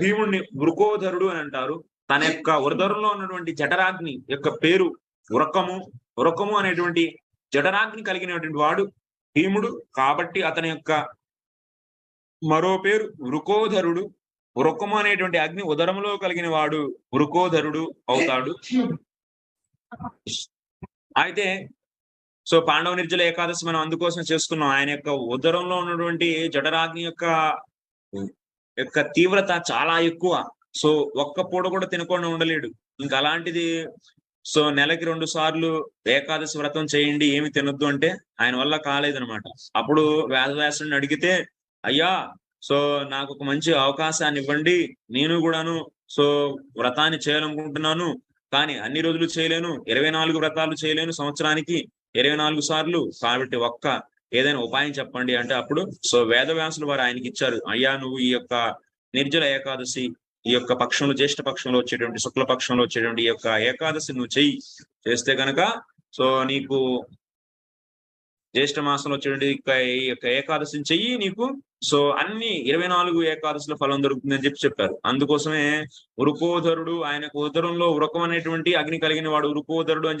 భీముడిని వృకోధరుడు అని అంటారు. తన యొక్క ఉరధరులో ఉన్నటువంటి జఠరాగ్ని యొక్క పేరు ఉరకము. ఉరకము అనేటువంటి జఠరాగ్ని కలిగినటువంటి వాడు భీముడు. కాబట్టి అతని యొక్క మరో పేరు వృకోధరుడు వృకము అనేటువంటి అగ్ని ఉదరంలో కలిగిన వాడు వృకోధరుడు అవుతాడు. అయితే సో పాండవ నిర్జల ఏకాదశి మనం అందుకోసం చేసుకున్నాం. ఆయన యొక్క ఉదరంలో ఉన్నటువంటి జఠరాగ్ని యొక్క యొక్క తీవ్రత చాలా ఎక్కువ. సో ఒక్క పూట కూడా తినకుండా ఉండలేడు. ఇంకా అలాంటిది సో నెలకి రెండు సార్లు ఏకాదశి వ్రతం చేయండి ఏమి తినొద్దు అంటే ఆయన వల్ల కాలేదనమాట అప్పుడు వేదవ్యాసుని అడిగితే అయ్యా సో నాకు ఒక మంచి అవకాశాన్ని ఇవ్వండి. నేను కూడాను సో వ్రతాన్ని చేయాలనుకుంటున్నాను. కానీ అన్ని రోజులు చేయలేను. ఇరవై నాలుగు వ్రతాలు చేయలేను సంవత్సరానికి. ఇరవై నాలుగు సార్లు. కాబట్టి ఒక్క ఏదైనా ఉపాయం చెప్పండి అంటే అప్పుడు సో వేదవ్యాసులు వారు ఆయనకి ఇచ్చారు అయ్యా నువ్వు ఈ యొక్క నిర్జల ఏకాదశి ఈ యొక్క పక్షంలో జ్యేష్ఠ పక్షంలో వచ్చేటువంటి శుక్ల పక్షంలో వచ్చేటువంటి ఈ యొక్క ఏకాదశి నువ్వు చెయ్యి చేస్తే గనక సో నీకు జ్యేష్ఠ మాసంలో వచ్చేటువంటి ఈ యొక్క ఏకాదశిని చెయ్యి నీకు సో అన్ని ఇరవై నాలుగు ఏకాదశుల ఫలం దొరుకుతుంది అని చెప్పి చెప్పారు. అందుకోసమే ఉరుకోధరుడు ఆయనకు ఉదరంలో ఉరకం అనేటువంటి అగ్ని కలిగిన వాడు ఉరుకోధరుడు అని చెప్పి